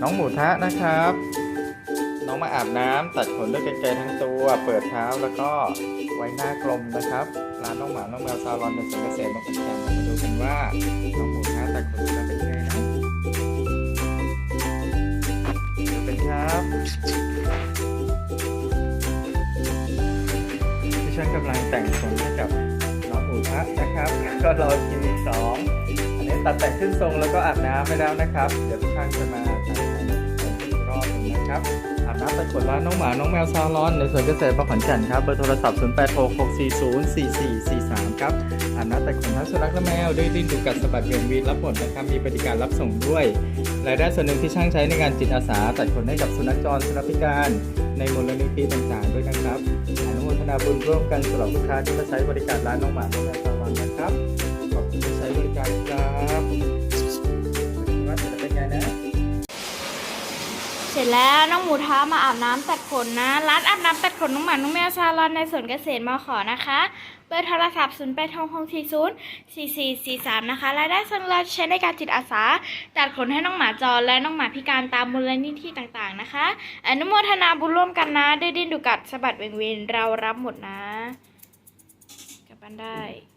น้องหมูทะนะครับ น้องมาอาบน้ำตัดขนด้วยกรรไกรทั้งตัว เปิดเท้าแล้วก็ไว้หน้ากลมนะครับร้านน้องหมาน้องแมวซาลอนในสวนเกษตรมาขุนกันมาดูกันว่าน้องหมูทะตัดขนจะเป็นยังไงนะดูเป็นครับพี่ช่างกำลังแต่งขนให้กับน้องหมูทะนะครับ ก็รอคิวอีกสองอันนี้ ตัดแต่งขึ้นทรงแล้วก็อาบน้ำไปแล้วนะครับ เดี๋ยวพี่ช่างจะมาตัดแต่งอีกรอบหนึงนะครับอาบน้ำไปกดร้านน้องหมา น้องแมวซาลอน ในสวนเกษตรบางขอนแก่นครับ เบอร์โทรศัพท์ 0866404443 ครับ อาบน้ำแต่ขนทั้งสุนัขและแมวด้วยดิ้นดูกัดสะบัดเวียนวีดรับผลนะครับ มีบริการรับส่งด้วย รายได้ส่วนหนึ่งที่ช่างใช้ในการจิตอาสาตัดขนให้กับสุนัขจรสุนัขพิการ ในมูลนิธิต่างๆด้วยนะครับอนุโมทนาบุญร่วมกันสำหรับลูกค้าที่มาใช้บริการร้านน้องหมา น้องแมวซาลอนนะครับ ขอบคุณที่ใช้บริการครับ สร็จแล้วน้องหมูท้ามาอาบน้ำตัดขนนะร้านอาบน้ำตัดขนน้องหมาน้องแมวซาลอนในสวนเกษตรมาขอนะคะเบอร์โทรศัพท์0 8 6 6 4 0 4 4 4 3นะคะรายได้ส่วนเราใช้ในการจิตอาสาตัดขนให้น้องหมาจรและน้องหมาพิการตามมูลนิธิต่างๆนะคะ อนุโมทนาบุญร่วมกันนะได้ดิ้นดูกัดสะบัดเวงเวนเรารับหมดนะ กลับบ้านได้